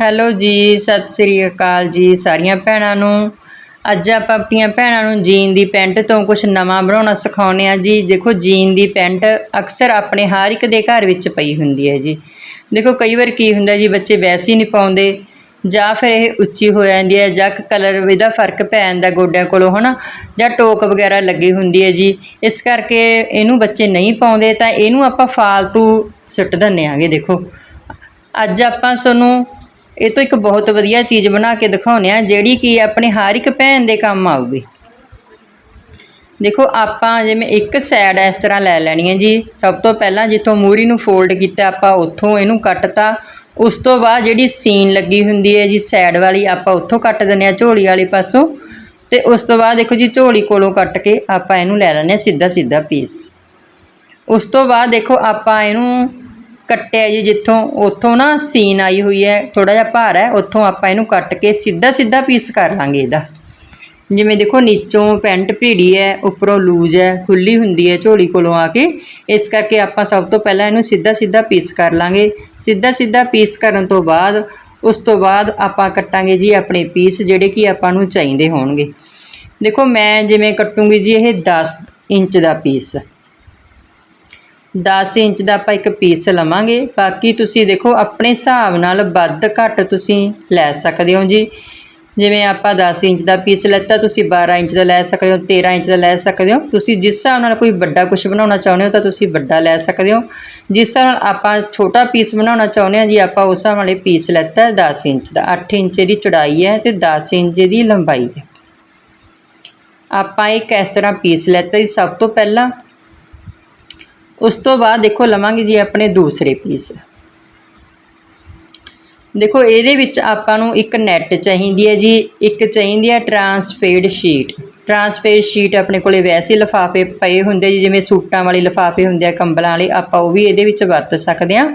Hello ਜੀ, ਸਤਿ ਸ੍ਰੀ ਅਕਾਲ ਜੀ ਸਾਰੀਆਂ ਭੈਣਾਂ ਨੂੰ। ਅੱਜ ਆਪਾਂ ਆਪਣੀਆਂ ਭੈਣਾਂ ਨੂੰ ਜੀਨ ਦੀ ਪੈਂਟ ਤੋਂ ਕੁਝ ਨਵਾਂ ਬਣਾਉਣਾ ਸਿਖਾਉਂਦੇ ਆ ਜੀ। ਦੇਖੋ, ਜੀਨ ਦੀ ਪੈਂਟ ਅਕਸਰ ਆਪਣੇ ਹਰ ਇੱਕ ਦੇ ਘਰ ਵਿੱਚ ਪਈ ਹੁੰਦੀ ਹੈ ਜੀ। ਦੇਖੋ, ਕਈ ਵਾਰ ਕੀ ਹੁੰਦਾ ਜੀ, ਬੱਚੇ ਵੈਸੇ ਹੀ ਨਹੀਂ ਪਾਉਂਦੇ। ਜਾਂ ਫਿਰ ਇਹ ਉੱਚੀ ਹੋ ਜਾਂਦੀ ਹੈ, ਜਾਂ ਕਲਰ ਇਹਦਾ ਫ਼ਰਕ ਪੈ ਜਾਂਦਾ ਗੋਡਿਆਂ ਕੋਲੋਂ, ਹਨਾ? ਜਾਂ ਟੋਕ ਵਗੈਰਾ ਲੱਗੀ ਹੁੰਦੀ ਹੈ ਜੀ। ਇਸ ਕਰਕੇ ਇਹਨੂੰ ਬੱਚੇ ਨਹੀਂ ਪਾਉਂਦੇ, ਤਾਂ ਇਹਨੂੰ ਆਪਾਂ ਫਾਲਤੂ ਸੁੱਟ ਦਿੰਦੇ ਆਂਗੇ ਦੇਖੋ। ਅੱਜ ਆਪਾਂ ਤੁਹਾਨੂੰ ਇਹ ਤੋਂ ਇੱਕ ਬਹੁਤ ਵਧੀਆ ਚੀਜ਼ ਬਣਾ ਕੇ ਦਿਖਾਉਂਦੇ ਆ ਜਿਹੜੀ ਕਿ ਆਪਣੇ ਹਰ ਇੱਕ ਭੈਣ ਦੇ ਕੰਮ ਆਊਗੀ। ਦੇਖੋ, ਆਪਾਂ ਜਿਵੇਂ ਇੱਕ ਸਾਈਡ ਇਸ ਤਰ੍ਹਾਂ ਲੈ ਲੈਣੀ ਹੈ ਜੀ। ਸਭ ਤੋਂ ਪਹਿਲਾਂ ਜਿੱਥੋਂ ਮੂਰੀ ਨੂੰ ਫੋਲਡ ਕੀਤਾ, ਆਪਾਂ ਉੱਥੋਂ ਇਹਨੂੰ ਕੱਟਤਾ। ਉਸ ਤੋਂ ਬਾਅਦ ਜਿਹੜੀ ਸੀਨ ਲੱਗੀ ਹੁੰਦੀ ਹੈ ਜੀ ਸਾਈਡ ਵਾਲੀ, ਆਪਾਂ ਉੱਥੋਂ ਕੱਟ ਦਿੰਦੇ ਆ ਝੋਲੀ ਵਾਲੇ ਪਾਸੋਂ। ਤੇ ਉਸ ਤੋਂ ਬਾਅਦ ਦੇਖੋ ਜੀ, ਝੋਲੀ ਕੋਲੋਂ ਕੱਟ ਕੇ ਆਪਾਂ ਇਹਨੂੰ ਲੈ ਲੈਂਦੇ ਆ ਸਿੱਧਾ ਸਿੱਧਾ ਪੀਸ ਉਸ ਤੋਂ ਬਾਅਦ ਦੇਖੋ, ਆਪਾਂ ਇਹਨੂੰ ਕੱਟਿਆ ਜੀ, ਜਿੱਥੋਂ ਉੱਥੋਂ ਨਾ ਸੀਨ ਆਈ ਹੋਈ ਹੈ ਥੋੜਾ ਜਿਹਾ ਭਾਰ ਹੈ, ਉੱਥੋਂ ਆਪਾਂ ਇਹਨੂੰ ਕੱਟ ਕੇ ਸਿੱਧਾ ਸਿੱਧਾ ਪੀਸ ਕਰ ਲਾਂਗੇ ਇਹਦਾ। ਜਿਵੇਂ ਦੇਖੋ, ਨੀਚੋਂ ਪੈਂਟ ਭੀੜੀ ਹੈ, ਉੱਪਰੋਂ ਲੂਜ਼ ਹੈ ਖੁੱਲੀ ਹੁੰਦੀ ਹੈ ਝੋਲੀ ਕੋਲੋਂ ਆ ਕੇ, ਇਸ ਕਰਕੇ ਆਪਾਂ ਸਭ ਤੋਂ ਪਹਿਲਾਂ ਇਹਨੂੰ ਸਿੱਧਾ ਸਿੱਧਾ ਪੀਸ ਕਰ ਲਾਂਗੇ। ਸਿੱਧਾ ਸਿੱਧਾ ਪੀਸ ਕਰਨ ਤੋਂ ਬਾਅਦ, ਉਸ ਤੋਂ ਬਾਅਦ ਆਪਾਂ ਕੱਟਾਂਗੇ ਜੀ ਆਪਣੇ ਪੀਸ ਜਿਹੜੇ ਕਿ ਆਪਾਂ ਨੂੰ ਚਾਹੀਦੇ ਹੋਣਗੇ। ਦੇਖੋ, ਮੈਂ ਜਿਵੇਂ ਕੱਟੂੰਗੀ ਜੀ, ਇਹ 10 ਇੰਚ ਦਾ ਪੀਸ 10 ਇੰਚ ਦਾ ਆਪਾਂ ਇੱਕ ਪੀਸ ਲਵਾਂਗੇ। ਬਾਕੀ ਤੁਸੀਂ ਦੇਖੋ, ਆਪਣੇ ਹਿਸਾਬ ਨਾਲ ਵੱਧ ਘੱਟ ਤੁਸੀਂ ਲੈ ਸਕਦੇ ਹੋ ਜੀ। ਜਿਵੇਂ ਆਪਾਂ 10 ਇੰਚ ਦਾ ਪੀਸ ਲੈਤਾ, ਤੁਸੀਂ 12 ਇੰਚ ਦਾ ਲੈ ਸਕਦੇ ਹੋ 13 ਇੰਚ ਦਾ ਲੈ ਸਕਦੇ ਹੋ। ਤੁਸੀਂ ਜਿਸ ਹਿਸਾਬ ਨਾਲ ਕੋਈ ਵੱਡਾ ਕੁਝ ਬਣਾਉਣਾ ਚਾਹੁੰਦੇ ਹੋ, ਤਾਂ ਤੁਸੀਂ ਵੱਡਾ ਲੈ ਸਕਦੇ ਹੋ। ਜਿਸ ਹਿਸਾਬ ਨਾਲ ਆਪਾਂ ਛੋਟਾ ਪੀਸ ਬਣਾਉਣਾ ਚਾਹੁੰਦੇ ਹਾਂ ਜੀ, ਆਪਾਂ ਉਸ ਹਿਸਾਬ ਨਾਲ ਇਹ ਪੀਸ ਲੈਤਾ 10 ਇੰਚ ਦਾ। 8 ਇੰਚ ਦੀ ਚੌੜਾਈ ਹੈ ਤੇ 10 ਇੰਚ ਦੀ ਲੰਬਾਈ ਹੈ। ਆਪਾਂ ਇੱਕ ਇਸ ਤਰ੍ਹਾਂ ਪੀਸ ਲੈਤਾ ਜੀ, ਸਭ ਤੋਂ ਪਹਿਲਾਂ ਉਸ ਤੋਂ ਬਾਅਦ ਦੇਖੋ, ਲਵਾਂਗੇ ਜੀ ਆਪਣੇ ਦੂਸਰੇ ਪੀਸ ਦੇਖੋ, ਇਹਦੇ ਵਿੱਚ ਆਪਾਂ ਨੂੰ ਇੱਕ ਨੈਟ ਚਾਹੀਦੀ ਹੈ ਜੀ, ਇੱਕ ਚਾਹੀਦੀ ਹੈ ਟਰਾਂਸਪੇਰਡ ਸ਼ੀਟ ਟਰਾਂਸਪੇਰਡ ਸ਼ੀਟ ਆਪਣੇ ਕੋਲੇ ਵੈਸੇ ਲਿਫਾਫੇ ਪਏ ਹੁੰਦੇ ਜੀ, ਜਿਵੇਂ ਸੂਟਾਂ ਵਾਲੇ ਲਿਫਾਫੇ ਹੁੰਦੇ ਆ, ਕੰਬਲਾਂ ਵਾਲੇ, ਆਪਾਂ ਉਹ ਵੀ ਇਹਦੇ ਵਿੱਚ ਵਰਤ ਸਕਦੇ ਆ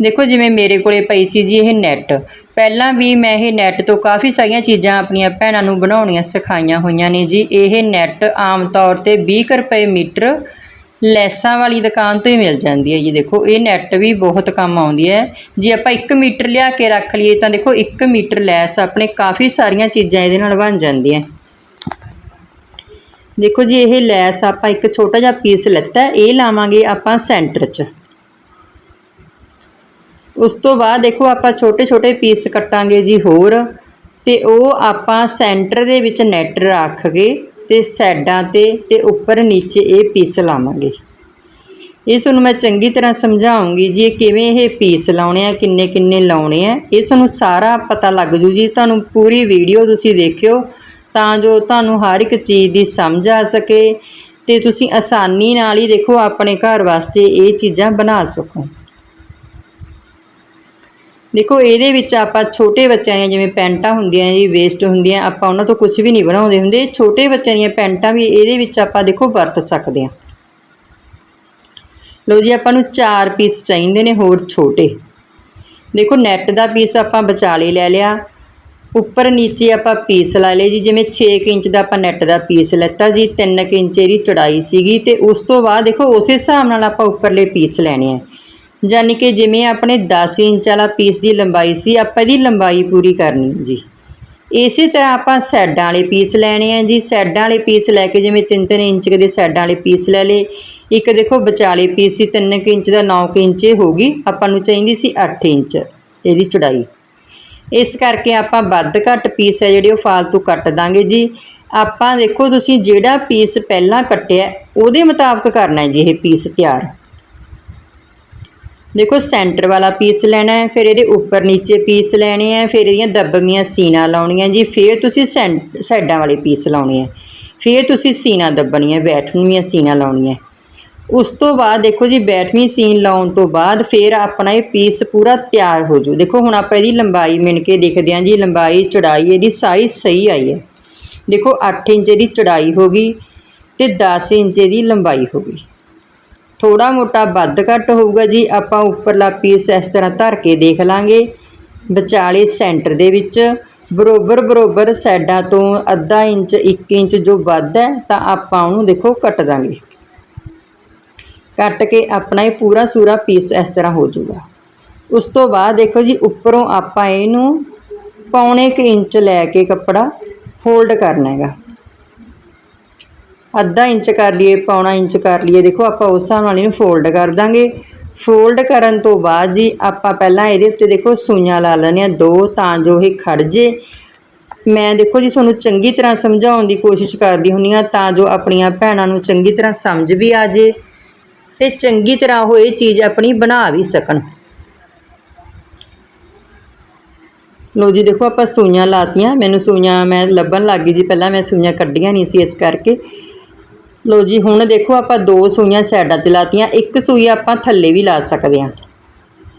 ਦੇਖੋ, ਜਿਵੇਂ ਮੇਰੇ ਕੋਲੇ ਪਈ ਸੀ ਜੀ ਇਹ ਨੈਟ ਪਹਿਲਾਂ ਵੀ ਮੈਂ ਇਹ ਨੈਟ ਤੋਂ ਕਾਫੀ ਸਾਰੀਆਂ ਚੀਜ਼ਾਂ ਆਪਣੀਆਂ ਭੈਣਾਂ ਨੂੰ ਬਣਾਉਣੀਆਂ ਸਿਖਾਈਆਂ ਹੋਈਆਂ ਨੇ ਜੀ। ਇਹ ਨੈਟ ਆਮ ਤੌਰ ਤੇ 20 ਰੁਪਏ ਮੀਟਰ ਲੈਸਾਂ ਵਾਲੀ ਦੁਕਾਨ ਤੋਂ ਹੀ ਮਿਲ ਜਾਂਦੀ ਹੈ ਜੀ। ਦੇਖੋ, ਇਹ ਨੈਟ ਵੀ ਬਹੁਤ ਕੰਮ ਆਉਂਦੀ ਹੈ। ਜੇ ਆਪਾਂ 1 ਮੀਟਰ ਲਿਆ ਕੇ ਰੱਖ ਲਈਏ ਤਾਂ ਦੇਖੋ 1 ਮੀਟਰ ਲੈਸ ਆਪਣੇ ਕਾਫੀ ਸਾਰੀਆਂ ਚੀਜ਼ਾਂ ਇਹਦੇ ਨਾਲ ਬਣ ਜਾਂਦੀਆਂ। ਦੇਖੋ ਜੀ, ਇਹ ਲੈਸ ਆਪਾਂ ਇੱਕ ਛੋਟਾ ਜਿਹਾ ਪੀਸ ਲੈਤਾ। ਇਹ ਲਾਵਾਂਗੇ ਆਪਾਂ ਸੈਂਟਰ 'ਚ। ਉਸ ਤੋਂ ਬਾਅਦ ਦੇਖੋ, ਆਪਾਂ ਛੋਟੇ ਛੋਟੇ ਪੀਸ ਕੱਟਾਂਗੇ ਜੀ ਹੋਰ। ਤੇ ਉਹ ਆਪਾਂ ਸੈਂਟਰ ਦੇ ਵਿੱਚ ਨੈਟ ਰੱਖ ਕੇ ਤੇ ਸਾਈਡਾਂ ਤੇ ਤੇ ਉੱਪਰ ਨੀਚੇ ਇਹ ਪੀਸ ਲਾਵਾਂਗੇ। ਇਹ ਤੁਹਾਨੂੰ ਮੈਂ ਚੰਗੀ ਤਰ੍ਹਾਂ ਸਮਝਾਉਂਗੀ ਜੀ ਕਿਵੇਂ ਇਹ ਪੀਸ ਲਾਉਣੇ ਆ, ਕਿੰਨੇ ਕਿੰਨੇ ਲਾਉਣੇ ਆ। ਇਹ ਤੁਹਾਨੂੰ ਸਾਰਾ ਪਤਾ ਲੱਗ ਜੂ ਜੀ, ਤੁਹਾਨੂੰ ਪੂਰੀ ਵੀਡੀਓ ਤੁਸੀਂ ਦੇਖਿਓ, ਤਾਂ ਜੋ ਤੁਹਾਨੂੰ ਹਰ ਇੱਕ ਚੀਜ਼ ਦੀ ਸਮਝ ਆ ਸਕੇ ਤੇ ਤੁਸੀਂ ਆਸਾਨੀ ਨਾਲ ਹੀ ਦੇਖੋ ਆਪਣੇ ਘਰ ਵਾਸਤੇ ਇਹ ਚੀਜ਼ਾਂ ਬਣਾ ਸਕੋ। ਦੇਖੋ, ਇਹਦੇ ਵਿੱਚ ਆਪਾਂ ਛੋਟੇ ਬੱਚਿਆਂ ਦੀਆਂ ਜਿਵੇਂ ਪੈਂਟਾਂ ਹੁੰਦੀਆਂ ਜੀ ਵੇਸਟ ਹੁੰਦੀਆਂ, ਆਪਾਂ ਉਹਨਾਂ ਤੋਂ ਕੁਝ ਵੀ ਨਹੀਂ ਬਣਾਉਂਦੇ ਹੁੰਦੇ। ਛੋਟੇ ਬੱਚਿਆਂ ਦੀਆਂ ਪੈਂਟਾਂ ਵੀ ਇਹਦੇ ਵਿੱਚ ਆਪਾਂ ਦੇਖੋ ਵਰਤ ਸਕਦੇ ਹਾਂ। ਲਓ ਜੀ, ਆਪਾਂ ਨੂੰ 4 ਪੀਸ ਚਾਹੀਦੇ ਨੇ ਹੋਰ ਛੋਟੇ। ਦੇਖੋ ਨੈਟ ਦਾ ਪੀਸ ਆਪਾਂ ਵਿਚਾਲੇ ਲੈ ਲਿਆ। ਉੱਪਰ ਨੀਚੇ ਆਪਾਂ ਪੀਸ ਲਾ ਲਏ ਜੀ, ਜਿਵੇਂ 6 ਇੰਚ ਦਾ ਆਪਾਂ ਨੈਟ ਦਾ ਪੀਸ ਲੈਤਾ ਜੀ 3 ਇੰਚ ਇਹਦੀ ਚੜਾਈ ਸੀਗੀ ਤੇ ਉਸ ਤੋਂ ਬਾਅਦ ਦੇਖੋ, ਉਸੇ ਹਿਸਾਬ ਨਾਲ ਆਪਾਂ ਉੱਪਰਲੇ ਪੀਸ ਲੈਣੇ ਆ। ਯਾਨੀ ਕਿ ਜਿਵੇਂ ਆਪਣੇ 10 ਇੰਚ ਵਾਲਾ ਪੀਸ ਦੀ ਲੰਬਾਈ ਸੀ, ਆਪਾਂ ਇਹਦੀ ਲੰਬਾਈ ਪੂਰੀ ਕਰਨੀ ਹੈ ਜੀ। ਇਸੇ ਤਰ੍ਹਾਂ ਆਪਾਂ ਸਾਈਡਾਂ ਵਾਲੇ ਪੀਸ ਲੈਣੇ ਆ ਜੀ। ਸੈਡਾਂ ਵਾਲੇ ਪੀਸ ਲੈ ਕੇ ਜਿਵੇਂ 3-3 ਇੰਚ ਦੇ ਸਾਈਡਾਂ ਵਾਲੇ ਪੀਸ ਲੈ ਲਏ। ਇੱਕ ਦੇਖੋ ਵਿਚਾਲੇ ਪੀਸ ਸੀ 3 ਇੰਚ ਦਾ 9 ਇੰਚ ਇਹ ਹੋਗੀ ਆਪਾਂ ਨੂੰ ਚਾਹੀਦੀ ਸੀ 8 ਇੰਚ ਇਹਦੀ ਚੜਾਈ। ਇਸ ਕਰਕੇ ਆਪਾਂ ਵੱਧ ਘੱਟ ਪੀਸ ਹੈ ਜਿਹੜੇ ਉਹ ਫਾਲਤੂ ਕੱਟ ਦਾਂਗੇ ਜੀ। ਆਪਾਂ ਦੇਖੋ ਤੁਸੀਂ ਜਿਹੜਾ ਪੀਸ ਪਹਿਲਾਂ ਕੱਟਿਆ, ਉਹਦੇ ਮੁਤਾਬਕ ਕਰਨਾ ਹੈ ਜੀ ਇਹ ਪੀਸ ਤਿਆਰ। ਦੇਖੋ ਸੈਂਟਰ ਵਾਲਾ ਪੀਸ ਲੈਣਾ ਹੈ, ਫਿਰ ਇਹਦੇ ਉੱਪਰ ਨੀਚੇ ਪੀਸ ਲੈਣੇ ਆ ਫਿਰ ਇਹਦੀਆਂ ਦੱਬਵੀਆਂ ਸੀਨਾ ਲਾਉਣੀਆਂ ਜੀ, ਫਿਰ ਤੁਸੀਂ ਸਾਈਡਾਂ ਵਾਲੇ ਪੀਸ ਲਾਉਣੇ ਆ ਫਿਰ ਤੁਸੀਂ ਸੀਨਾ ਦੱਬਣੀਆਂ ਬੈਠਵੀਆਂ ਸੀਨਾ ਲਾਉਣੀਆਂ ਉਸ ਤੋਂ ਬਾਅਦ ਦੇਖੋ ਜੀ, ਬੈਠਵੀਂ ਸੀਨ ਲਾਉਣ ਤੋਂ ਬਾਅਦ ਫਿਰ ਆਪਣਾ ਇਹ ਪੀਸ ਪੂਰਾ ਤਿਆਰ ਹੋ ਜੂ ਦੇਖੋ ਹੁਣ ਆਪਾਂ ਇਹਦੀ ਲੰਬਾਈ ਮਿਣ ਕੇ ਦੇਖਦੇ ਹਾਂ ਜੀ, ਲੰਬਾਈ, ਚੜਾਈ, ਇਹਦੀ ਸਾਰੀ ਸਹੀ ਆਈ ਹੈ। ਦੇਖੋ 8 ਇੰਚ ਦੀ ਚੌੜਾਈ ਹੋ ਗਈ ਤੇ 10 ਇੰਚ ਦੀ ਲੰਬਾਈ ਹੋ ਗਈ। ਥੋੜਾ ਮੋਟਾ ਵੱਧ ਘੱਟ ਹੋਊਗਾ ਜੀ, ਆਪਾਂ ਉੱਪਰਲਾ ਪੀਸ ਇਸ ਤਰ੍ਹਾਂ ਧਰ ਕੇ ਦੇਖ ਲਾਂਗੇ। ਵਿਚਾਲੇ ਸੈਂਟਰ ਦੇ ਵਿੱਚ ਬਰੋਬਰ ਬਰੋਬਰ ਸਾਈਡਾਂ ਤੋਂ ਅੱਧਾ ਇੰਚ 1 ਇੰਚ ਜੋ ਵੱਧ ਹੈ, ਤਾਂ ਆਪਾਂ ਉਹਨੂੰ ਦੇਖੋ ਕੱਟ ਦਾਂਗੇ। ਕੱਟ ਕੇ ਆਪਣਾ ਇਹ ਪੂਰਾ ਸੂਰਾ ਪੀਸ ਇਸ ਤਰ੍ਹਾਂ ਹੋ ਜਾਊਗਾ। ਉਸ ਤੋਂ ਬਾਅਦ ਦੇਖੋ ਜੀ, ਉੱਪਰੋਂ ਆਪਾਂ ਇਹਨੂੰ ਪੌਣੇ ਕੁ ਇੰਚ ਲੈ ਕੇ ਕੱਪੜਾ ਫੋਲਡ ਕਰਨਾ ਹੈਗਾ। ਅੱਧਾ ਇੰਚ ਕਰ ਲਈਏ, ਪੌਣਾ ਇੰਚ ਕਰ ਲਈਏ। ਦੇਖੋ, ਆਪਾਂ ਉਸ ਹਿਸਾਬ ਨਾਲ ਇਹਨੂੰ ਫੋਲਡ ਕਰ ਦਾਂਗੇ। ਫੋਲਡ ਕਰਨ ਤੋਂ ਬਾਅਦ ਜੀ, ਆਪਾਂ ਪਹਿਲਾਂ ਇਹਦੇ ਉੱਤੇ ਦੇਖੋ ਸੂਈਆਂ ਲਾ ਲੈਣੀਆਂ ਦੋ, ਤਾਂ ਜੋ ਇਹ ਖੜ ਜੇ। ਮੈਂ ਦੇਖੋ ਜੀ, ਤੁਹਾਨੂੰ ਚੰਗੀ ਤਰ੍ਹਾਂ ਸਮਝਾਉਣ ਦੀ ਕੋਸ਼ਿਸ਼ ਕਰਦੀ ਹੁੰਨੀ ਆ ਤਾਂ ਜੋ ਆਪਣੀਆਂ ਭੈਣਾਂ ਨੂੰ ਚੰਗੀ ਤਰ੍ਹਾਂ ਸਮਝ ਵੀ ਆ ਜੇ ਤੇ ਚੰਗੀ ਤਰ੍ਹਾਂ ਉਹ ਇਹ ਚੀਜ਼ ਆਪਣੀ ਬਣਾ ਵੀ ਸਕਣ। ਲੋ ਜੀ, ਦੇਖੋ ਆਪਾਂ ਸੂਈਆਂ ਲਾਤੀਆਂ। ਮੈਨੂੰ ਸੂਈਆਂ ਮੈਂ ਲੱਭਣ ਲੱਗ ਗਈ ਜੀ, ਪਹਿਲਾਂ ਮੈਂ ਸੂਈਆਂ ਕੱਢੀਆਂ ਨਹੀਂ ਸੀ ਇਸ ਕਰਕੇ। ਲੋ ਜੀ, ਹੁਣ ਦੇਖੋ ਆਪਾਂ ਦੋ ਸੂਈਆਂ ਸਾਈਡਾਂ ਤੇ ਲਾਤੀਆਂ, ਇੱਕ ਸੂਈ ਆਪਾਂ ਥੱਲੇ ਵੀ ਲਾ ਸਕਦੇ ਹਾਂ।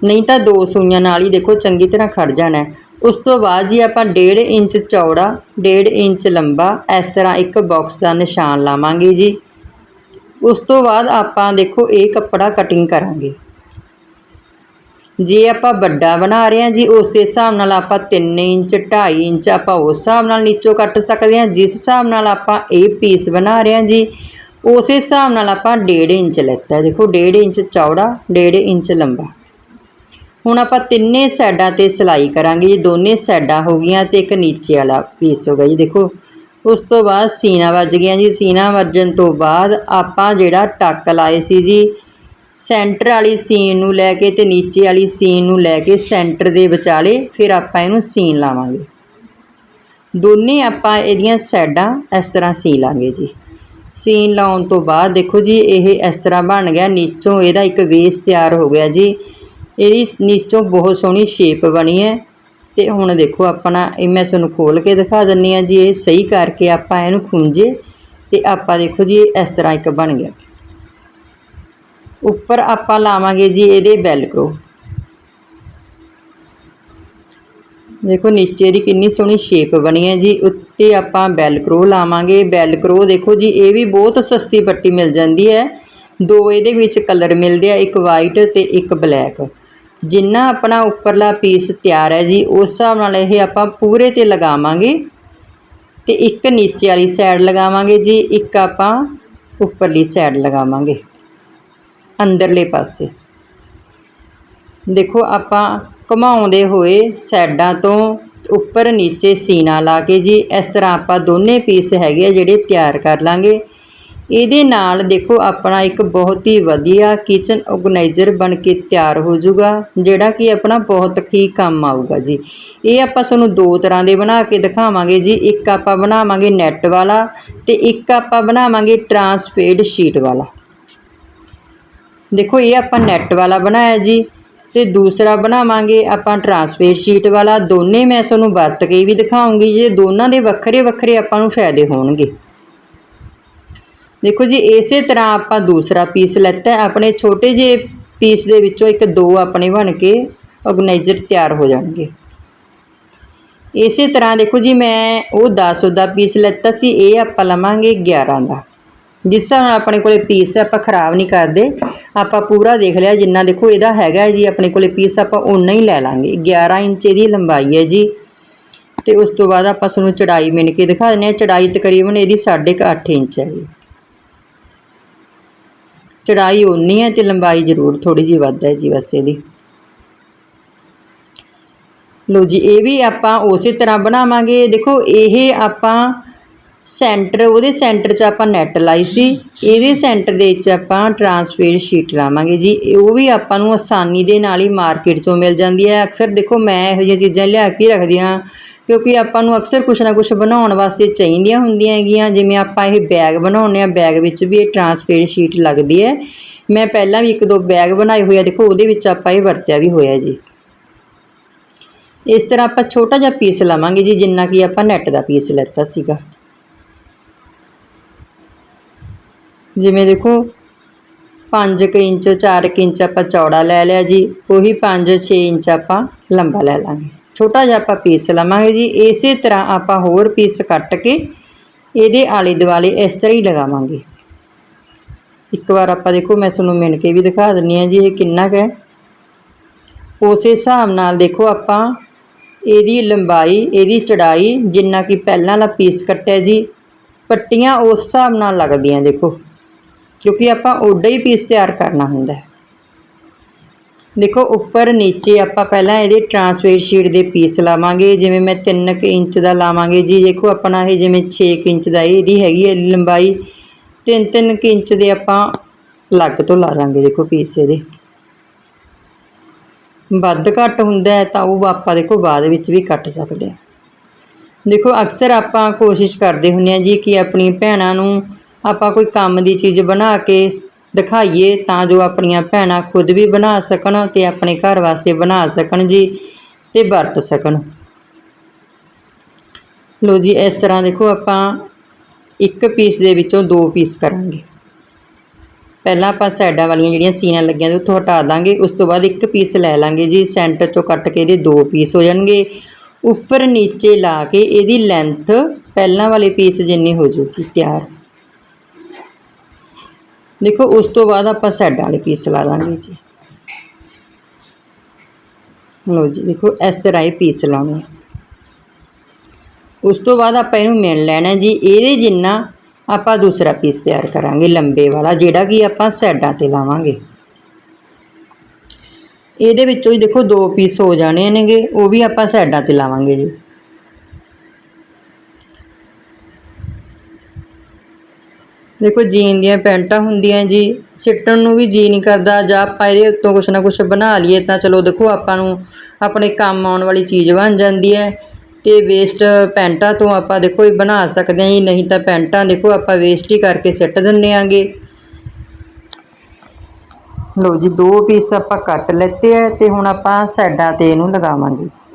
ਨਹੀਂ ਤਾਂ ਦੋ ਸੂਈਆਂ ਨਾਲ ਹੀ ਦੇਖੋ ਚੰਗੀ ਤਰ੍ਹਾਂ ਖੜ ਜਾਣਾ ਉਸ ਤੋਂ ਬਾਅਦ ਜੀ ਆਪਾਂ 1.5 ਇੰਚ ਚੌੜਾ 1.5 ਇੰਚ ਲੰਬਾ, ਇਸ ਤਰ੍ਹਾਂ ਇੱਕ ਬਾਕਸ ਦਾ ਨਿਸ਼ਾਨ ਲਾਵਾਂਗੇ ਜੀ। ਉਸ ਤੋਂ ਬਾਅਦ ਆਪਾਂ ਦੇਖੋ ਇਹ ਕੱਪੜਾ ਕਟਿੰਗ ਕਰਾਂਗੇ। ਜੇ ਆਪਾਂ ਵੱਡਾ ਬਣਾ ਰਹੇ ਹਾਂ ਜੀ, ਉਸ ਦੇ ਹਿਸਾਬ ਨਾਲ ਆਪਾਂ 3 ਇੰਚ 2.5 ਇੰਚ ਆਪਾਂ ਉਸ ਹਿਸਾਬ ਨਾਲ ਨੀਚੋਂ ਕੱਟ ਸਕਦੇ ਹਾਂ। ਜਿਸ ਹਿਸਾਬ ਨਾਲ ਆਪਾਂ ਇਹ ਪੀਸ ਬਣਾ ਰਹੇ ਹਾਂ ਜੀ, ਉਸੇ ਹਿਸਾਬ ਨਾਲ ਆਪਾਂ 1.5 ਇੰਚ ਲੈਤਾ। ਦੇਖੋ 1.5 ਇੰਚ ਚੌੜਾ 1.5 ਇੰਚ ਲੰਬਾ। ਹੁਣ ਆਪਾਂ ਤਿੰਨੇ ਸਾਈਡਾਂ ਤੇ ਸਿਲਾਈ ਕਰਾਂਗੇ ਜੀ। ਦੋਨੇ ਸਾਈਡਾਂ ਹੋ ਗਈਆਂ ਤੇ ਇੱਕ ਨੀਚੇ ਵਾਲਾ ਪੀਸ ਹੋ ਗਿਆ ਜੀ। ਦੇਖੋ, ਉਸ ਤੋਂ ਬਾਅਦ ਸੀਨਾ ਵੱਜ ਗਿਆ ਜੀ। ਸੀਨਾ ਵੱਜਣ ਤੋਂ ਬਾਅਦ ਆਪਾਂ ਜਿਹੜਾ ਟੱਕ ਲਾਏ ਸੀ ਜੀ ਸੈਂਟਰ ਵਾਲੀ ਸੀਨ ਨੂੰ ਲੈ ਕੇ ਤੇ ਨੀਚੇ ਵਾਲੀ ਸੀਨ ਨੂੰ ਲੈ ਕੇ ਸੈਂਟਰ ਦੇ ਵਿਚਾਲੇ ਫਿਰ ਆਪਾਂ ਇਹਨੂੰ ਸੀਨ ਲਾਵਾਂਗੇ। ਦੋਨੇ ਆਪਾਂ ਇਹਦੀਆਂ ਸਾਈਡਾਂ ਇਸ ਤਰ੍ਹਾਂ ਸੀ ਲਾਂਗੇ ਜੀ। ਸੀਨ ਲਾਉਣ ਤੋਂ ਬਾਅਦ ਦੇਖੋ ਜੀ, ਇਹ ਇਸ ਤਰ੍ਹਾਂ ਬਣ ਗਿਆ, ਨੀਚੋਂ ਇਹਦਾ ਇੱਕ ਵੇਸ ਤਿਆਰ ਹੋ ਗਿਆ ਜੀ। ਇਹਦੀ ਨੀਚੋਂ ਬਹੁਤ ਸੋਹਣੀ ਸ਼ੇਪ ਬਣੀ ਹੈ। ਤੇ ਹੁਣ ਦੇਖੋ ਆਪਣਾ, ਇਹ ਮੈਂ ਤੁਹਾਨੂੰ ਖੋਲ ਕੇ ਦਿਖਾ ਦਿੰਨੀ ਆ ਜੀ, ਇਹ ਸਹੀ ਕਰਕੇ ਆਪਾਂ ਇਹਨੂੰ ਖੁੰਝੇ ਤੇ ਆਪਾਂ ਦੇਖੋ ਜੀ, ਇਹ ਇਸ ਤਰ੍ਹਾਂ ਇੱਕ ਬਣ ਗਿਆ। ਉੱਪਰ ਆਪਾਂ ਲਾਵਾਂਗੇ ਜੀ ਇਹਦੇ ਬੈਲਕਰੋ ਦੇਖੋ ਨੀਚੇ ਦੀ ਕਿੰਨੀ ਸੋਹਣੀ ਸ਼ੇਪ ਬਣੀ ਹੈ ਜੀ, ਉੱਤੇ ਆਪਾਂ ਬੈਲਕਰੋ ਲਾਵਾਂਗੇ। ਬੈਲਕਰੋ ਦੇਖੋ ਜੀ, ਇਹ ਵੀ ਬਹੁਤ ਸਸਤੀ ਪੱਟੀ ਮਿਲ ਜਾਂਦੀ ਹੈ। ਦੋ ਇਹਦੇ ਵਿੱਚ ਕਲਰ ਮਿਲਦੇ ਆ, ਇੱਕ ਵਾਈਟ ਤੇ ਇੱਕ ਬਲੈਕ ਜਿੰਨਾ ਆਪਣਾ ਉੱਪਰਲਾ ਪੀਸ ਤਿਆਰ ਹੈ ਜੀ, ਉਸ ਹਿਸਾਬ ਨਾਲ ਇਹ ਆਪਾਂ ਪੂਰੇ ਤੇ ਲਗਾਵਾਂਗੇ। ਤੇ ਇੱਕ ਨੀਚੇ ਵਾਲੀ ਸਾਈਡ ਲਗਾਵਾਂਗੇ ਜੀ, ਇੱਕ ਆਪਾਂ ਉੱਪਰਲੀ ਸਾਈਡ ਲਗਾਵਾਂਗੇ। ਅੰਦਰਲੇ ਪਾਸੇ। ਦੇਖੋ, ਆਪਾਂ ਘੁਮਾਉਂਦੇ ਹੋਏ ਸਾਈਡਾਂ ਤੋਂ ਉੱਪਰ ਨੀਚੇ ਸੀਨਾ ਲਾ ਕੇ ਜੀ, ਇਸ ਤਰ੍ਹਾਂ ਆਪਾਂ ਦੋਨੇ ਪੀਸ ਹੈਗੇ ਆ ਜਿਹੜੇ ਤਿਆਰ ਕਰ ਲਾਂਗੇ। ਇਹਦੇ ਨਾਲ ਦੇਖੋ, ਆਪਣਾ ਇੱਕ ਬਹੁਤ ਹੀ ਵਧੀਆ ਕਿਚਨ ਆਰਗੇਨਾਈਜ਼ਰ ਬਣ ਕੇ ਤਿਆਰ ਹੋ ਜਾਊਗਾ, ਜਿਹੜਾ ਕਿ ਆਪਣਾ ਬਹੁਤ ਹੀ ਕੰਮ ਆਊਗਾ ਜੀ। ਇਹ ਆਪਾਂ ਤੁਹਾਨੂੰ ਦੋ ਤਰ੍ਹਾਂ ਦੇ ਬਣਾ ਕੇ ਦਿਖਾਵਾਂਗੇ ਜੀ। ਇੱਕ ਆਪਾਂ ਬਣਾਵਾਂਗੇ ਨੈਟ ਵਾਲਾ ਤੇ ਇੱਕ ਆਪਾਂ ਬਣਾਵਾਂਗੇ ਟਰਾਂਸਪੇਰੈਂਟ ਸ਼ੀਟ ਵਾਲਾ। ਦੇਖੋ, ਇਹ ਆਪਾਂ ਨੈਟ ਵਾਲਾ ਬਣਾਇਆ ਜੀ ਤੇ ਦੂਸਰਾ ਬਣਾਵਾਂਗੇ ਆਪਾਂ ਟਰਾਂਸਪੇਰੈਂਟ ਸ਼ੀਟ ਵਾਲਾ। ਦੋਨੇ ਮੈਂ ਤੁਹਾਨੂੰ ਵਰਤ ਕੇ ਵੀ ਦਿਖਾਉਂਗੀ ਜੇ ਦੋਨਾਂ ਦੇ ਵੱਖਰੇ ਵੱਖਰੇ ਆਪਾਂ ਨੂੰ ਫਾਇਦੇ ਹੋਣਗੇ। ਦੇਖੋ ਜੀ, ਇਸੇ ਤਰ੍ਹਾਂ ਆਪਾਂ ਦੂਸਰਾ ਪੀਸ ਲੈਤਾ ਆਪਣੇ ਛੋਟੇ ਜਿਹੇ ਪੀਸ ਦੇ ਵਿੱਚੋਂ ਇੱਕ ਦੋ ਆਪਣੇ ਬਣ ਕੇ ਆਰਗੇਨਾਈਜ਼ਰ ਤਿਆਰ ਹੋ ਜਾਣਗੇ। ਇਸੇ ਤਰ੍ਹਾਂ ਦੇਖੋ ਜੀ, ਮੈਂ ਉਹ 10 ਦਾ ਪੀਸ ਲੈਤਾ ਸੀ, ਇਹ ਆਪਾਂ ਲਵਾਂਗੇ 11 ਦਾ। ਜਿਸ ਨਾਲ ਆਪਣੇ ਕੋਲੇ ਪੀਸ ਆਪਾਂ ਖਰਾਬ ਨਹੀਂ ਕਰਦੇ, ਆਪਾਂ ਪੂਰਾ ਦੇਖ ਲਿਆ ਜਿੰਨਾ ਦੇਖੋ ਇਹਦਾ ਹੈਗਾ ਜੀ, ਆਪਣੇ ਕੋਲੇ ਪੀਸ ਆਪਾਂ ਉਨਾ ਹੀ ਲੈ ਲਾਂਗੇ। 11 ਇੰਚ ਇਹਦੀ ਲੰਬਾਈ ਹੈ ਜੀ। ਤੇ ਉਸ ਤੋਂ ਬਾਅਦ ਆਪਾਂ ਤੁਹਾਨੂੰ ਚੜਾਈ ਮਿਣ ਕੇ ਦਿਖਾ ਦਿੰਦੇ ਹਾਂ। ਚੜਾਈ ਤਕਰੀਬਨ ਇਹਦੀ 8.5 ਇੰਚ ਹੈ ਜੀ। ਚੜਾਈ ਉਨੀ ਹੈ ਤੇ ਲੰਬਾਈ ਜ਼ਰੂਰ ਥੋੜੀ ਜਿਹੀ ਵੱਧ ਹੈ ਜੀ ਬਸ ਇਹਦੀ। ਲੋ ਜੀ, ਇਹ ਵੀ ਆਪਾਂ ਉਸੇ ਤਰ੍ਹਾਂ ਬਣਾਵਾਂਗੇ। ਦੇਖੋ, ਇਹ ਆਪਾਂ ਸੈਂਟਰ, ਉਹਦੇ ਸੈਂਟਰ 'ਚ ਆਪਾਂ ਨੈਟ ਲਾਈ ਸੀ। ਇਹਦੇ ਸੈਂਟਰ ਦੇ ਵਿੱਚ ਆਪਾਂ ਟਰਾਂਸਪੇਰੈਂਟ ਸ਼ੀਟ ਲਾਵਾਂਗੇ ਜੀ। ਉਹ ਵੀ ਆਪਾਂ ਨੂੰ ਆਸਾਨੀ ਦੇ ਨਾਲ ਹੀ ਮਾਰਕੀਟ 'ਚੋਂ ਮਿਲ ਜਾਂਦੀ ਹੈ। ਅਕਸਰ ਦੇਖੋ, ਮੈਂ ਇਹੋ ਜਿਹੀਆਂ ਚੀਜ਼ਾਂ ਲਿਆ ਕੇ ਰੱਖਦੀ ਹਾਂ, ਕਿਉਂਕਿ ਆਪਾਂ ਨੂੰ ਅਕਸਰ ਕੁਛ ਨਾ ਕੁਛ ਬਣਾਉਣ ਵਾਸਤੇ ਚਾਹੀਦੀਆਂ ਹੁੰਦੀਆਂ ਹੈਗੀਆਂ। ਜਿਵੇਂ ਆਪਾਂ ਇਹ ਬੈਗ ਬਣਾਉਂਦੇ ਆ ਬੈਗ ਵਿੱਚ ਵੀ ਇਹ ਟਰਾਂਸਪੇਰੈਂਟ ਸ਼ੀਟ ਲੱਗਦੀ ਹੈ। ਮੈਂ ਪਹਿਲਾਂ ਵੀ ਇੱਕ ਦੋ ਬੈਗ ਬਣਾਏ ਹੋਏ ਆ, ਦੇਖੋ, ਉਹਦੇ ਵਿੱਚ ਆਪਾਂ ਇਹ ਵਰਤਿਆ ਵੀ ਹੋਇਆ ਜੀ। ਇਸ ਤਰ੍ਹਾਂ ਆਪਾਂ ਛੋਟਾ ਜਿਹਾ ਪੀਸ ਲਾਵਾਂਗੇ ਜੀ, ਜਿੰਨਾ ਕਿ ਆਪਾਂ ਨੈਟ ਦਾ ਪੀਸ ਲੈਤਾ ਸੀਗਾ। ਜਿਵੇਂ ਦੇਖੋ 5 ਇੰਚ 4 ਇੰਚ ਆਪਾਂ ਚੌੜਾ ਲੈ ਲਿਆ ਜੀ, ਉਹੀ 5-6 ਇੰਚ ਆਪਾਂ ਲੰਬਾ ਲੈ ਲਾਂਗੇ। ਛੋਟਾ ਜਿਹਾ ਆਪਾਂ ਪੀਸ ਲਵਾਂਗੇ ਜੀ, ਇਸੇ ਤਰ੍ਹਾਂ ਆਪਾਂ ਹੋਰ ਪੀਸ ਕੱਟ ਕੇ ਇਹਦੇ ਆਲੇ ਦੁਆਲੇ ਇਸ ਤਰ੍ਹਾਂ ਹੀ ਲਗਾਵਾਂਗੇ। ਇੱਕ ਵਾਰ ਆਪਾਂ ਦੇਖੋ, ਮੈਂ ਤੁਹਾਨੂੰ ਮਿਣ ਕੇ ਵੀ ਦਿਖਾ ਦਿੰਨੀ ਆ ਜੀ, ਇਹ ਕਿੰਨਾ ਕੁ ਹੈ। ਉਸੇ ਹਿਸਾਬ ਨਾਲ ਦੇਖੋ ਆਪਾਂ ਇਹਦੀ ਲੰਬਾਈ, ਇਹਦੀ ਚੜਾਈ ਜਿੰਨਾ ਕਿ ਪਹਿਲਾਂ ਵਾਲਾ ਪੀਸ ਕੱਟਿਆ ਜੀ, ਪੱਟੀਆਂ ਉਸ ਹਿਸਾਬ ਨਾਲ ਲੱਗਦੀਆਂ ਦੇਖੋ। ਕਿਉਂਕਿ ਆਪਾਂ ਓਡਾ ਹੀ ਪੀਸ ਤਿਆਰ ਕਰਨਾ ਹੁੰਦਾ ਹੈ। ਦੇਖੋ, ਉੱਪਰ ਨੀਚੇ ਆਪਾਂ ਪਹਿਲਾਂ ਇਹਦੇ ਟਰਾਂਸਫਰ ਸ਼ੀਟ ਦੇ ਪੀਸ ਲਾਵਾਂਗੇ, ਜਿਵੇਂ ਮੈਂ 3 ਇੰਚ ਦਾ ਲਾਵਾਂਗੇ ਜੀ। ਦੇਖੋ, ਆਪਣਾ ਇਹ ਜਿਵੇਂ 6 ਇੰਚ ਦਾ ਇਹਦੀ ਹੈਗੀ ਹੈ ਲੰਬਾਈ। 3-3 ਇੰਚ ਦੇ ਆਪਾਂ ਲੱਗ ਤੋਂ ਲਾ ਦਾਂਗੇ, ਦੇਖੋ ਪੀਸ ਇਹਦੇ। ਵੱਧ ਘੱਟ ਹੁੰਦਾ ਤਾਂ ਉਹ ਆਪਾਂ ਦੇਖੋ ਬਾਅਦ ਵਿੱਚ ਵੀ ਕੱਟ ਸਕਦੇ ਹਾਂ। ਦੇਖੋ, ਅਕਸਰ ਆਪਾਂ ਕੋਸ਼ਿਸ਼ ਕਰਦੇ ਹੁੰਦੇ ਹਾਂ ਜੀ ਕਿ ਆਪਣੀ ਭੈਣਾਂ ਨੂੰ ਆਪਾਂ ਕੋਈ ਕੰਮ ਦੀ ਚੀਜ਼ ਬਣਾ ਕੇ ਦਿਖਾਈਏ ਤਾਂ ਜੋ ਆਪਣੀਆਂ ਭੈਣਾਂ ਖੁਦ ਵੀ ਬਣਾ ਸਕਣ ਤੇ ਆਪਣੇ ਘਰ ਵਾਸਤੇ ਬਣਾ ਸਕਣ ਜੀ ਤੇ ਵਰਤ ਸਕਣ। ਲੋ ਜੀ, ਇਸ ਤਰ੍ਹਾਂ ਦੇਖੋ ਆਪਾਂ ਇੱਕ ਪੀਸ ਦੇ ਵਿੱਚੋਂ ਦੋ ਪੀਸ ਕਰਾਂਗੇ। ਪਹਿਲਾਂ ਆਪਾਂ ਸਾਈਡਾਂ ਵਾਲੀਆਂ ਜਿਹੜੀਆਂ ਸੀਨਾਂ ਲੱਗੀਆਂ ਨੇ ਉੱਥੋਂ ਹਟਾ ਦਾਂਗੇ, ਉਸ ਤੋਂ ਬਾਅਦ ਇੱਕ ਪੀਸ ਲੈ ਲਾਂਗੇ ਜੀ, ਸੈਂਟਰ ਚੋਂ ਕੱਟ ਕੇ ਇਹਦੇ ਦੋ ਪੀਸ ਹੋ ਜਾਣਗੇ। ਉੱਪਰ ਨੀਚੇ ਲਾ ਕੇ ਇਹਦੀ ਲੈਂਥ ਪਹਿਲਾਂ ਵਾਲੇ ਪੀਸ ਜਿੰਨੀ ਹੋ ਜਾਊਗੀ ਤਿਆਰ। ਦੇਖੋ, ਉਸ ਤੋਂ ਬਾਅਦ ਆਪਾਂ ਸਾਈਡਾਂ ਵਾਲੇ ਪੀਸ ਲਾ ਦਾਂਗੇ ਜੀ। ਲੋ ਜੀ, ਦੇਖੋ, ਇਸ ਤਰ੍ਹਾਂ ਇਹ ਪੀਸ ਲਾਉਣੇ ਉਸ ਤੋਂ ਬਾਅਦ ਆਪਾਂ ਇਹਨੂੰ ਮਿਲ ਲੈਣਾ ਜੀ, ਇਹਦੇ ਜਿੰਨਾ ਆਪਾਂ ਦੂਸਰਾ ਪੀਸ ਤਿਆਰ ਕਰਾਂਗੇ, ਲੰਬੇ ਵਾਲਾ, ਜਿਹੜਾ ਕਿ ਆਪਾਂ ਸਾਈਡਾਂ ਤੇ ਲਾਵਾਂਗੇ। ਇਹਦੇ ਵਿੱਚੋਂ ਹੀ ਦੇਖੋ, ਦੋ ਪੀਸ ਹੋ ਜਾਣੇ ਨੇਗੇ, ਉਹ ਵੀ ਆਪਾਂ ਸਾਈਡਾਂ ਤੇ ਲਾਵਾਂਗੇ ਜੀ। ਦੇਖੋ ਜੀਨ ਦੀਆਂ ਪੈਂਟਾਂ ਹੁੰਦੀਆਂ ਜੀ, ਸਿੱਟਣ ਨੂੰ ਵੀ ਜੀ ਨਹੀਂ ਕਰਦਾ, ਜਾਂ ਆਪਾਂ ਇਹਦੇ ਉੱਤੋਂ ਕੁਛ ਨਾ ਕੁਛ ਬਣਾ ਲਈਏ ਤਾਂ ਚਲੋ ਦੇਖੋ ਆਪਾਂ ਨੂੰ ਆਪਣੇ ਕੰਮ ਆਉਣ ਵਾਲੀ ਚੀਜ਼ ਬਣ ਜਾਂਦੀ ਹੈ। ਤੇ ਵੇਸਟ ਪੈਂਟਾਂ ਤੋਂ ਆਪਾਂ ਦੇਖੋ ਇਹ ਬਣਾ ਸਕਦੇ ਹਾਂ ਜੀ, ਨਹੀਂ ਤਾਂ ਪੈਂਟਾਂ ਦੇਖੋ ਆਪਾਂ ਵੇਸਟ ਹੀ ਕਰਕੇ ਸਿੱਟ ਦਿੰਦੇ ਆਂਗੇ ਲਓ ਜੀ, ਦੋ ਪੀਸ ਆਪਾਂ ਕੱਟ ਲੈਤੇ ਆ ਤੇ ਹੁਣ ਆਪਾਂ ਸਾਈਡਾਂ ਤੇ ਇਹਨੂੰ ਲਗਾਵਾਂਗੇ ਜੀ।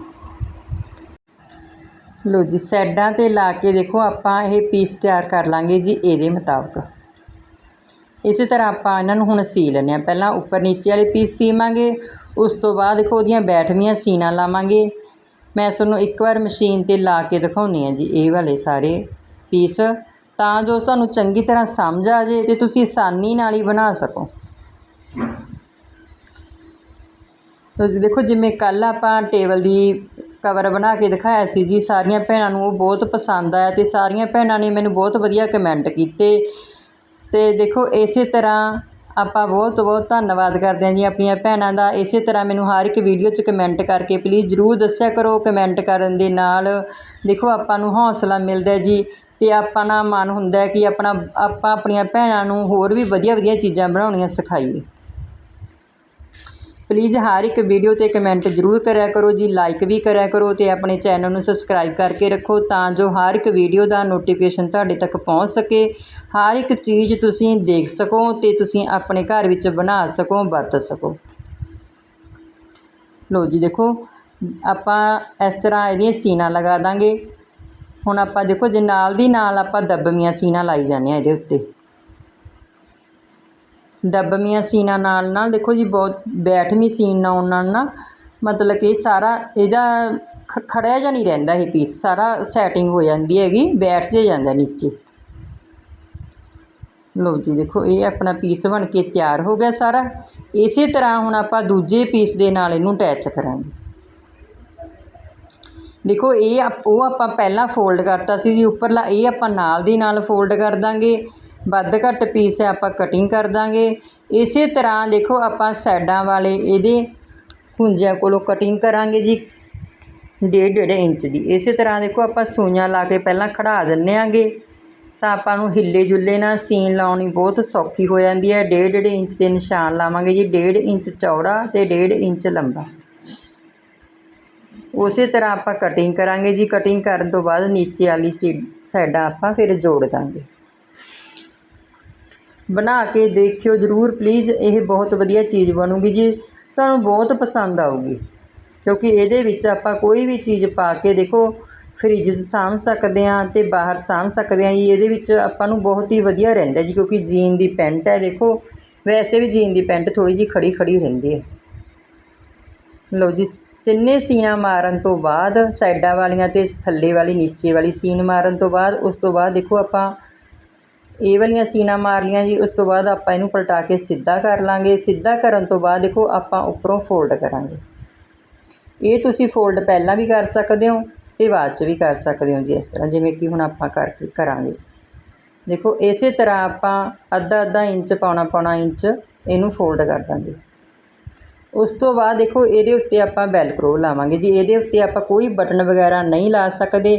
ਲੋ ਜੀ ਸਾਈਡਾਂ ਤੇ ਲਾ ਕੇ ਦੇਖੋ, ਆਪਾਂ ਇਹ ਪੀਸ ਤਿਆਰ ਕਰ ਲਾਂਗੇ ਜੀ, ਇਹਦੇ ਮੁਤਾਬਕ। ਇਸੇ ਤਰ੍ਹਾਂ ਆਪਾਂ ਇਹਨਾਂ ਨੂੰ ਹੁਣ ਸੀ ਲੈਂਦੇ ਹਾਂ। ਪਹਿਲਾਂ ਉੱਪਰ ਨੀਚੇ ਵਾਲੇ ਪੀਸ ਸੀਵਾਂਗੇ, ਉਸ ਤੋਂ ਬਾਅਦ ਦੇਖੋ, ਉਹਦੀਆਂ ਬੈਠਵੀਆਂ ਸੀਨਾ ਲਾਵਾਂਗੇ। ਮੈਂ ਤੁਹਾਨੂੰ ਇੱਕ ਵਾਰ ਮਸ਼ੀਨ ਤੇ ਲਾ ਕੇ ਦਿਖਾਉਣੀ ਆ ਜੀ, ਇਹ ਵਾਲੇ ਸਾਰੇ ਪੀਸ ਤਾਂ ਜੋ ਤੁਹਾਨੂੰ ਚੰਗੀ ਤਰ੍ਹਾਂ ਸਮਝ ਆ ਜੇ ਤੇ ਤੁਸੀਂ ਆਸਾਨੀ ਨਾਲ ਹੀ ਬਣਾ ਸਕੋ। ਤੁਸੀਂ ਦੇਖੋ, ਜਿਵੇਂ ਕੱਲ ਆਪਾਂ ਟੇਬਲ ਦੀ ਕਵਰ ਬਣਾ ਕੇ ਦਿਖਾਇਆ ਸੀ ਜੀ। ਸਾਰੀਆਂ ਭੈਣਾਂ ਨੂੰ ਉਹ ਬਹੁਤ ਪਸੰਦ ਆਇਆ ਤੇ ਸਾਰੀਆਂ ਭੈਣਾਂ ਨੇ ਮੈਨੂੰ ਬਹੁਤ ਵਧੀਆ ਕਮੈਂਟ ਕੀਤੇ। ਤੇ ਦੇਖੋ, ਇਸੇ ਤਰ੍ਹਾਂ ਆਪਾਂ ਬਹੁਤ ਬਹੁਤ ਧੰਨਵਾਦ ਕਰਦੇ ਹਾਂ ਜੀ ਆਪਣੀਆਂ ਭੈਣਾਂ ਦਾ। ਇਸੇ ਤਰ੍ਹਾਂ ਮੈਨੂੰ ਹਰ ਇੱਕ ਵੀਡੀਓ 'ਚ ਕਮੈਂਟ ਕਰਕੇ ਪਲੀਜ਼ ਜਰੂਰ ਦੱਸਿਆ ਕਰੋ ਕਮੈਂਟ ਕਰਨ ਦੇ ਨਾਲ। ਦੇਖੋ, ਆਪਾਂ ਨੂੰ ਹੌਸਲਾ ਮਿਲਦਾ ਹੈ ਜੀ ਤੇ ਆਪਣਾ ਮਨ ਹੁੰਦਾ ਕਿ ਆਪਣਾ ਆਪਾਂ ਆਪਣੀਆਂ ਭੈਣਾਂ ਨੂੰ ਹੋਰ ਵੀ ਵਧੀਆ ਵਧੀਆ ਚੀਜ਼ਾਂ ਬਣਾਉਣੀਆਂ ਸਿਖਾਈਏ। ਪਲੀਜ਼ ਹਰ ਇੱਕ ਵੀਡੀਓ ਤੇ ਕਮੈਂਟ ਜ਼ਰੂਰ ਕਰਿਆ ਕਰੋ ਜੀ ਲਾਈਕ ਵੀ ਕਰਿਆ ਕਰੋ ਤੇ ਆਪਣੇ ਚੈਨਲ ਨੂੰ ਸਬਸਕ੍ਰਾਈਬ ਕਰਕੇ ਰੱਖੋ ਤਾਂ ਜੋ ਹਰ ਇੱਕ ਵੀਡੀਓ ਦਾ ਨੋਟੀਫਿਕੇਸ਼ਨ ਤੁਹਾਡੇ ਤੱਕ ਪਹੁੰਚ ਸਕੇ। ਹਰ ਇੱਕ ਚੀਜ਼ ਤੁਸੀਂ ਦੇਖ ਸਕੋ ਤੇ ਤੁਸੀਂ ਆਪਣੇ ਘਰ ਵਿੱਚ ਬਣਾ ਸਕੋ, ਵਰਤ ਸਕੋ। ਲੋ ਜੀ ਦੇਖੋ, ਆਪਾਂ ਇਸ ਤਰ੍ਹਾਂ ਇਹਦੀਆਂ ਸੀਨਾ ਲਗਾ ਦਾਂਗੇ। ਹੁਣ ਆਪਾਂ ਦੇਖੋ ਜੇ, ਨਾਲ ਦੀ ਨਾਲ ਆਪਾਂ ਦੱਬਵੀਆਂ ਸੀਨਾ ਲਾਈ ਜਾਂਦੇ ਆ ਇਹਦੇ ਉੱਤੇ। ਦੱਬਵੀਆਂ ਸੀਨਾਂ ਨਾਲ ਨਾਲ, ਦੇਖੋ ਜੀ ਬਹੁਤ ਬੈਠਵੀਂ ਸੀਨ ਆਉਣ ਨਾਲ ਨਾ, ਮਤਲਬ ਕਿ ਸਾਰਾ ਇਹਦਾ ਖ- ਖੜਿਆ ਜਾਂ ਨਹੀਂ ਰਹਿੰਦਾ ਇਹ ਪੀਸ ਸਾਰਾ ਸੈਟਿੰਗ ਹੋ ਜਾਂਦੀ ਹੈਗੀ, ਬੈਠ ਜੇ ਜਾਂਦਾ ਨੀਚੇ। ਲਓ ਜੀ, ਦੇਖੋ ਇਹ ਆਪਣਾ ਪੀਸ ਬਣ ਕੇ ਤਿਆਰ ਹੋ ਗਿਆ ਸਾਰਾ। ਇਸੇ ਤਰ੍ਹਾਂ ਹੁਣ ਆਪਾਂ ਦੂਜੇ ਪੀਸ ਦੇ ਨਾਲ ਇਹਨੂੰ ਅਟੈਚ ਕਰਾਂਗੇ। ਦੇਖੋ ਇਹ ਆਪ- ਉਹ ਆਪਾਂ ਪਹਿਲਾਂ ਫੋਲਡ ਕਰਤਾ ਸੀ ਜੀ, ਉੱਪਰਲਾ ਇਹ ਆਪਾਂ ਨਾਲ ਦੀ ਨਾਲ ਫੋਲਡ ਕਰ ਦਾਂਗੇ। ਵੱਧ ਘੱਟ ਪੀਸ ਹੈ ਆਪਾਂ ਕਟਿੰਗ ਕਰ ਦਾਂਗੇ। ਇਸੇ ਤਰ੍ਹਾਂ ਦੇਖੋ ਆਪਾਂ ਸਾਈਡਾਂ ਵਾਲੇ ਇਹਦੇ ਹੁੰਜਿਆਂ ਕੋਲੋਂ ਕਟਿੰਗ ਕਰਾਂਗੇ ਜੀ, ਡੇਢ ਡੇਢ ਇੰਚ ਦੀ। ਇਸੇ ਤਰ੍ਹਾਂ ਦੇਖੋ ਆਪਾਂ ਸੂਈਆਂ ਲਾ ਕੇ ਪਹਿਲਾਂ ਖੜਾ ਦਿੰਨੇ ਆਂਗੇ ਤਾਂ ਆਪਾਂ ਨੂੰ ਹਿੱਲੇ ਜੁੱਲੇ ਨਾਲ ਸੀਨ ਲਾਉਣੀ ਬਹੁਤ ਸੌਖੀ ਹੋ ਜਾਂਦੀ ਹੈ। ਡੇਢ ਡੇਢ ਇੰਚ ਦੇ ਨਿਸ਼ਾਨ ਲਾਵਾਂਗੇ ਜੀ, ਡੇਢ ਇੰਚ ਚੌੜਾ ਤੇ ਡੇਢ ਇੰਚ ਲੰਬਾ। ਉਸੇ ਤਰ੍ਹਾਂ ਆਪਾਂ ਕਟਿੰਗ ਕਰਾਂਗੇ ਜੀ। ਕਟਿੰਗ ਕਰਨ ਤੋਂ ਬਾਅਦ ਨੀਚੇ ਵਾਲੀ ਸੀ, ਸਾਈਡਾਂ ਆਪਾਂ ਫਿਰ ਜੋੜ ਦਾਂਗੇ। ਬਣਾ ਕੇ ਦੇਖਿਓ ਜਰੂਰ ਪਲੀਜ਼ ਇਹ ਬਹੁਤ ਵਧੀਆ ਚੀਜ਼ ਬਣੂਗੀ ਜੀ। ਤੁਹਾਨੂੰ ਬਹੁਤ ਪਸੰਦ ਆਊਗੀ। ਕਿਉਂਕਿ ਇਹਦੇ ਵਿੱਚ ਆਪਾਂ ਕੋਈ ਵੀ ਚੀਜ਼ ਪਾ ਕੇ ਦੇਖੋ ਫ੍ਰਿਜ 'ਚ ਸਾਂਭ ਸਕਦੇ ਹਾਂ ਅਤੇ ਬਾਹਰ ਸਾਂਭ ਸਕਦੇ ਹਾਂ ਜੀ। ਇਹਦੇ ਵਿੱਚ ਆਪਾਂ ਨੂੰ ਬਹੁਤ ਹੀ ਵਧੀਆ ਰਹਿੰਦਾ ਜੀ, ਕਿਉਂਕਿ ਜੀਨ ਦੀ ਪੈਂਟ ਹੈ, ਦੇਖੋ। ਵੈਸੇ ਵੀ ਜੀਨ ਦੀ ਪੈਂਟ ਥੋੜ੍ਹੀ ਜੀ ਖੜੀ ਖੜੀ ਰਹਿੰਦੀ ਹੈ। ਲਓ ਜੀ, ਤਿੰਨੇ ਸੀਨਾ ਮਾਰਨ ਤੋਂ ਬਾਅਦ, ਸਾਈਡਾਂ ਵਾਲੀਆਂ ਤੇ ਥੱਲੇ ਵਾਲੀ, ਨੀਚੇ ਵਾਲੀ ਸੀਨ ਮਾਰਨ ਤੋਂ ਬਾਅਦ, ਉਸ ਤੋਂ ਬਾਅਦ ਦੇਖੋ ਆਪਾਂ ਇਹ ਵਾਲੀਆਂ ਸੀਨਾ ਮਾਰ ਲੀਆਂ ਜੀ, ਉਸ ਤੋਂ ਬਾਅਦ ਆਪਾਂ ਇਹਨੂੰ ਪਲਟਾ ਕੇ ਸਿੱਧਾ ਕਰ ਲਾਂਗੇ। ਸਿੱਧਾ ਕਰਨ ਤੋਂ ਬਾਅਦ ਦੇਖੋ, ਆਪਾਂ ਉੱਪਰੋਂ ਫੋਲਡ ਕਰਾਂਗੇ। ਇਹ ਤੁਸੀਂ ਫੋਲਡ ਪਹਿਲਾਂ ਵੀ ਕਰ ਸਕਦੇ ਹੋ ਤੇ ਬਾਅਦ ਚ ਵੀ ਕਰ ਸਕਦੇ ਹੋ ਜੀ ਇਸ ਤਰ੍ਹਾਂ, ਜਿਵੇਂ ਕਿ ਹੁਣ ਆਪਾਂ ਕਰਕੇ ਕਰਾਂਗੇ। ਦੇਖੋ, ਇਸੇ ਤਰ੍ਹਾਂ ਆਪਾਂ ਅੱਧਾ ਅੱਧਾ ਇੰਚ ਪਾਉਣਾ ਪੌਣਾ ਇੰਚ ਇਹਨੂੰ ਫੋਲਡ ਕਰ ਦਾਂਗੇ। ਉਸ ਤੋਂ ਬਾਅਦ ਦੇਖੋ, ਇਹਦੇ ਉੱਤੇ ਆਪਾਂ ਵੈਲਕਰੋ ਲਾਵਾਂਗੇ ਜੀ। ਇਹਦੇ ਉੱਤੇ ਆਪਾਂ ਕੋਈ ਬਟਨ ਵਗੈਰਾ ਨਹੀਂ ਲਾ ਸਕਦੇ।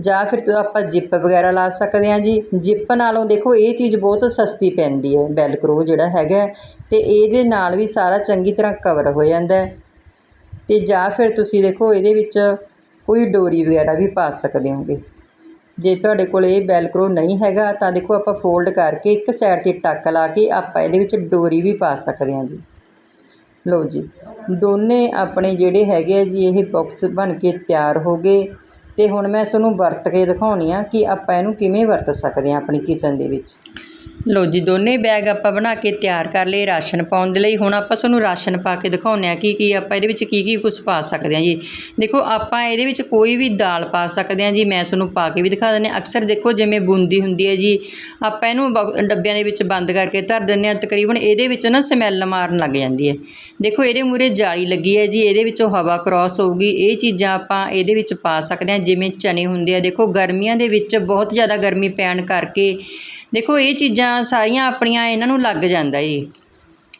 ਜਾਂ ਫਿਰ ਆਪਾਂ ਜਿੱਪ ਵਗੈਰਾ ਲਾ ਸਕਦੇ ਹਾਂ ਜੀ। ਜਿੱਪ ਨਾਲੋਂ ਦੇਖੋ, ਇਹ ਚੀਜ਼ ਬਹੁਤ ਸਸਤੀ ਪੈਂਦੀ ਹੈ ਵੈਲਕਰੋ ਜਿਹੜਾ ਹੈਗਾ ਅਤੇ ਇਹਦੇ ਨਾਲ ਵੀ ਸਾਰਾ ਚੰਗੀ ਤਰ੍ਹਾਂ ਕਵਰ ਹੋ ਜਾਂਦਾ ਅਤੇ ਜਾਂ ਫਿਰ ਤੁਸੀਂ ਦੇਖੋ, ਇਹਦੇ ਵਿੱਚ ਕੋਈ ਡੋਰੀ ਵਗੈਰਾ ਵੀ ਪਾ ਸਕਦੇ ਹੋਗੇ। ਜੇ ਤੁਹਾਡੇ ਕੋਲ ਇਹ ਵੈਲਕਰੋ ਨਹੀਂ ਹੈਗਾ, ਤਾਂ ਦੇਖੋ ਆਪਾਂ ਫੋਲਡ ਕਰਕੇ ਇੱਕ ਸਾਈਡ ਤੇ ਟੱਕ ਲਾ ਕੇ ਆਪਾਂ ਇਹਦੇ ਵਿੱਚ ਡੋਰੀ ਵੀ ਪਾ ਸਕਦੇ ਹਾਂ ਜੀ। ਲਓ ਜੀ, ਦੋਨੇ ਆਪਣੇ ਜਿਹੜੇ ਹੈਗੇ ਆ ਜੀ, ਇਹ ਬਾਕਸ ਬਣ ਕੇ ਤਿਆਰ ਹੋ ਗਏ। ਅਤੇ ਹੁਣ ਮੈਂ ਤੁਹਾਨੂੰ ਵਰਤ ਕੇ ਦਿਖਾਉਣੀ ਹਾਂ ਕਿ ਆਪਾਂ ਇਹਨੂੰ ਕਿਵੇਂ ਵਰਤ ਸਕਦੇ ਹਾਂ ਆਪਣੀ ਕਿਚਨ ਦੇ ਵਿੱਚ। ਲਓ ਜੀ, ਦੋਨੇ ਬੈਗ ਆਪਾਂ ਬਣਾ ਕੇ ਤਿਆਰ ਕਰ ਲਏ ਰਾਸ਼ਨ ਪਾਉਣ ਦੇ ਲਈ। ਹੁਣ ਆਪਾਂ ਤੁਹਾਨੂੰ ਰਾਸ਼ਨ ਪਾ ਕੇ ਦਿਖਾਉਂਦੇ ਆ ਕਿ ਕੀ ਆਪਾਂ ਇਹਦੇ ਵਿੱਚ ਕੀ ਕੀ ਕੁਝ ਪਾ ਸਕਦੇ ਹਾਂ ਜੀ। ਦੇਖੋ, ਆਪਾਂ ਇਹਦੇ ਵਿੱਚ ਕੋਈ ਵੀ ਦਾਲ ਪਾ ਸਕਦੇ ਹਾਂ ਜੀ, ਮੈਂ ਤੁਹਾਨੂੰ ਪਾ ਕੇ ਵੀ ਦਿਖਾ ਦਿੰਦੇ ਹਾਂ। ਅਕਸਰ ਦੇਖੋ, ਜਿਵੇਂ ਬੂੰਦੀ ਹੁੰਦੀ ਹੈ ਜੀ, ਆਪਾਂ ਇਹਨੂੰ ਬਕ- ਡੱਬਿਆਂ ਦੇ ਵਿੱਚ ਬੰਦ ਕਰਕੇ ਧਰ ਦਿੰਦੇ ਹਾਂ। ਤਕਰੀਬਨ ਇਹਦੇ ਵਿੱਚ ਨਾ ਸਮੈਲ ਮਾਰਨ ਲੱਗ ਜਾਂਦੀ ਹੈ। ਦੇਖੋ, ਇਹਦੇ ਮੂਰੇ ਜਾਲੀ ਲੱਗੀ ਹੈ ਜੀ, ਇਹਦੇ ਵਿੱਚੋਂ ਹਵਾ ਕ੍ਰਾਸ ਹੋਊਗੀ। ਇਹ ਚੀਜ਼ਾਂ ਆਪਾਂ ਇਹਦੇ ਵਿੱਚ ਪਾ ਸਕਦੇ ਹਾਂ, ਜਿਵੇਂ ਚਨੇ ਹੁੰਦੇ ਆ। ਦੇਖੋ, ਗਰਮੀਆਂ ਦੇ ਵਿੱਚ ਬਹੁਤ ਜ਼ਿਆਦਾ ਗਰਮੀ ਪੈਣ ਕਰਕੇ ਦੇਖੋ, ਇਹ ਚੀਜ਼ ਚੀਜ਼ਾਂ ਸਾਰੀਆਂ ਆਪਣੀਆਂ ਇਹਨਾਂ ਨੂੰ ਲੱਗ ਜਾਂਦਾ ਜੀ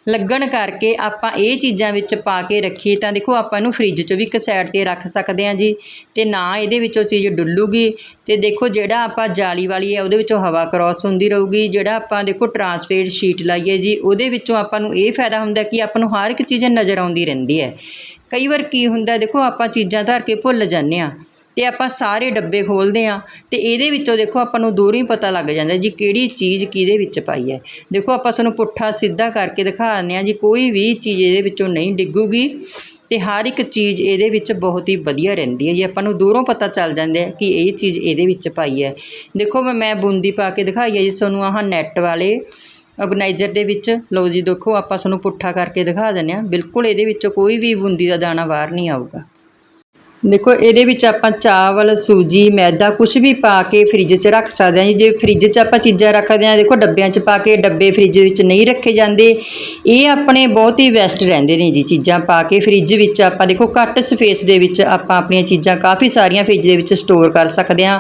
ਲੱਗਣ ਕਰਕੇ ਆਪਾਂ ਇਹ ਚੀਜ਼ਾਂ ਵਿੱਚ ਪਾ ਕੇ ਰੱਖੀਏ ਤਾਂ ਦੇਖੋ ਆਪਾਂ ਇਹਨੂੰ ਫ੍ਰਿਜ 'ਚ ਵੀ ਇੱਕ ਸਾਈਡ ਤੇ ਰੱਖ ਸਕਦੇ ਹਾਂ ਜੀ ਤੇ ਨਾ ਇਹਦੇ ਵਿੱਚੋਂ ਚੀਜ਼ ਡੁੱਲੂਗੀ ਤੇ ਦੇਖੋ ਜਿਹੜਾ ਆਪਾਂ ਜਾਲੀ ਵਾਲੀ ਹੈ ਉਹਦੇ ਵਿੱਚੋਂ ਹਵਾ ਕ੍ਰਾਸ ਹੁੰਦੀ ਰਹੂਗੀ, ਜਿਹੜਾ ਆਪਾਂ ਦੇਖੋ ਟਰਾਂਸਪੇਰੈਂਟ ਸ਼ੀਟ ਲਾਈਏ ਜੀ ਉਹਦੇ ਵਿੱਚੋਂ ਆਪਾਂ ਨੂੰ ਇਹ ਫਾਇਦਾ ਹੁੰਦਾ ਕਿ ਆਪਾਂ ਨੂੰ ਹਰ ਇੱਕ ਚੀਜ਼ ਨਜ਼ਰ ਆਉਂਦੀ ਰਹਿੰਦੀ ਹੈ। ਕਈ ਵਾਰ ਕੀ ਹੁੰਦਾ ਦੇਖੋ ਆਪਾਂ ਚੀਜ਼ਾਂ ਧਰ ਕੇ ਭੁੱਲ ਜਾਂਦੇ ਆ ਤੇ ਆਪਾਂ ਸਾਰੇ ਡੱਬੇ ਖੋਲਦੇ ਆ ਤੇ ਇਹਦੇ ਵਿੱਚੋਂ ਦੇਖੋ ਆਪਾਂ ਨੂੰ ਦੂਰੋਂ ਹੀ ਪਤਾ ਲੱਗ ਜਾਂਦਾ ਜੀ ਕਿਹੜੀ ਚੀਜ਼ ਕਿਹਦੇ ਵਿੱਚ ਪਾਈ ਹੈ। ਦੇਖੋ ਆਪਾਂ ਸਾਨੂੰ ਪੁੱਠਾ ਸਿੱਧਾ ਕਰਕੇ ਦਿਖਾ ਦਿੰਦੇ ਆ ਜੀ, ਕੋਈ ਵੀ ਚੀਜ਼ ਇਹਦੇ ਵਿੱਚੋਂ ਨਹੀਂ ਡਿੱਗੂਗੀ ਤੇ ਹਰ ਇੱਕ ਚੀਜ਼ ਇਹਦੇ ਵਿੱਚ ਬਹੁਤ ਹੀ ਵਧੀਆ ਰਹਿੰਦੀ ਹੈ ਜੀ। ਆਪਾਂ ਨੂੰ ਦੂਰੋਂ ਪਤਾ ਚੱਲ ਜਾਂਦਾ ਕਿ ਇਹ ਚੀਜ਼ ਇਹਦੇ ਵਿੱਚ ਪਾਈ ਹੈ। ਦੇਖੋ ਮੈਂ- ਬੂੰਦੀ ਪਾ ਕੇ ਦਿਖਾਈ ਹੈ ਜੀ ਤੁਹਾਨੂੰ ਆਹ ਨੈੱਟ ਵਾਲੇ ਆਰਗੇਨਾਈਜ਼ਰ ਦੇ ਵਿੱਚ। ਲਓ ਜੀ ਦੇਖੋ ਆਪਾਂ ਤੁਹਾਨੂੰ ਪੁੱਠਾ ਕਰਕੇ ਦਿਖਾ ਦਿੰਦੇ ਆ ਬਿਲਕੁਲ ਇਹਦੇ ਵਿੱਚੋਂ ਕੋਈ ਵੀ ਬੂੰਦੀ ਦਾ ਦਾਣਾ ਬਾਹਰ ਨਹੀਂ ਆਊਗਾ। ਦੇਖੋ, ਇਹਦੇ ਵਿੱਚ ਆਪਾਂ ਚਾਵਲ, ਸੂਜੀ, ਮੈਦਾ ਕੁਝ ਵੀ ਪਾ ਕੇ ਫ੍ਰਿਜ 'ਚ ਰੱਖ ਸਕਦੇ ਹਾਂ ਜੀ। ਜੇ ਫ੍ਰਿਜ 'ਚ ਆਪਾਂ ਚੀਜ਼ਾਂ ਰੱਖਦੇ ਹਾਂ, ਦੇਖੋ, ਡੱਬਿਆਂ 'ਚ ਪਾ ਕੇ ਡੱਬੇ ਫ੍ਰਿਜ ਵਿੱਚ ਨਹੀਂ ਰੱਖੇ ਜਾਂਦੇ। ਇਹ ਆਪਣੇ ਬਹੁਤ ਹੀ ਬੈਸਟ ਰਹਿੰਦੇ ਨੇ ਜੀ ਚੀਜ਼ਾਂ ਪਾ ਕੇ ਫ੍ਰਿਜ ਵਿੱਚ ਆਪਾਂ ਦੇਖੋ, ਘੱਟ ਸਪੇਸ ਦੇ ਵਿੱਚ ਆਪਾਂ ਆਪਣੀਆਂ ਚੀਜ਼ਾਂ ਕਾਫੀ ਸਾਰੀਆਂ ਫ੍ਰਿਜ ਦੇ ਵਿੱਚ ਸਟੋਰ ਕਰ ਸਕਦੇ ਹਾਂ।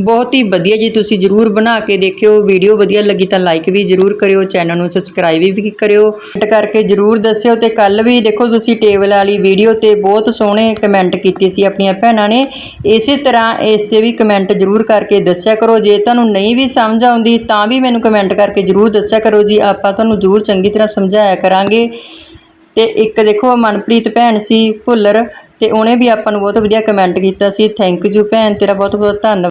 ਬਹੁਤ ਹੀ ਵਧੀਆ ਜੀ, ਤੁਸੀਂ ਜਰੂਰ ਬਣਾ ਕੇ ਦੇਖਿਓ। ਵੀਡੀਓ ਵਧੀਆ ਲੱਗੀ ਤਾਂ ਲਾਈਕ ਵੀ ਜਰੂਰ ਕਰਿਓ ਚੈਨਲ ਨੂੰ ਸਬਸਕ੍ਰਾਈਬ ਵੀ ਕਰਿਓ। ਕਮੈਂਟ ਕਰਕੇ ਜਰੂਰ ਦੱਸਿਓ ਤੇ ਕੱਲ ਵੀ ਦੇਖੋ, ਤੁਸੀਂ ਟੇਬਲ ਵਾਲੀ ਵੀਡੀਓ ਤੇ ਬਹੁਤ ਸੋਹਣੇ ਕਮੈਂਟ ਕੀਤੇ ਸੀ ਆਪਣੀਆਂ ਭੈਣਾਂ ਨੇ, ਇਸੇ ਤਰ੍ਹਾਂ ਇਸ ਤੇ ਵੀ ਕਮੈਂਟ ਜਰੂਰ ਕਰਕੇ ਦੱਸਿਆ ਕਰੋ। ਜੇ ਤੁਹਾਨੂੰ ਨਹੀਂ ਵੀ ਸਮਝ ਆਉਂਦੀ, ਤਾਂ ਵੀ ਮੈਨੂੰ ਕਮੈਂਟ ਕਰਕੇ ਜਰੂਰ ਦੱਸਿਆ ਕਰੋ ਜੀ। ਆਪਾਂ ਤੁਹਾਨੂੰ ਜਰੂਰ ਚੰਗੀ ਤਰ੍ਹਾਂ ਸਮਝਾਇਆ ਕਰਾਂਗੇ। ਤੇ ਇੱਕ ਦੇਖੋ, ਮਨਪ੍ਰੀਤ ਭੈਣ ਸੀ ਭੁੱਲਰ, ਤੇ ਉਹਨੇ ਵੀ ਆਪਾਂ ਨੂੰ ਬਹੁਤ ਵਧੀਆ ਕਮੈਂਟ ਕੀਤਾ ਸੀ। ਥੈਂਕ ਯੂ ਭੈਣ, ਤੇਰਾ ਬਹੁਤ ਬਹੁਤ ਧੰਨਵਾਦ।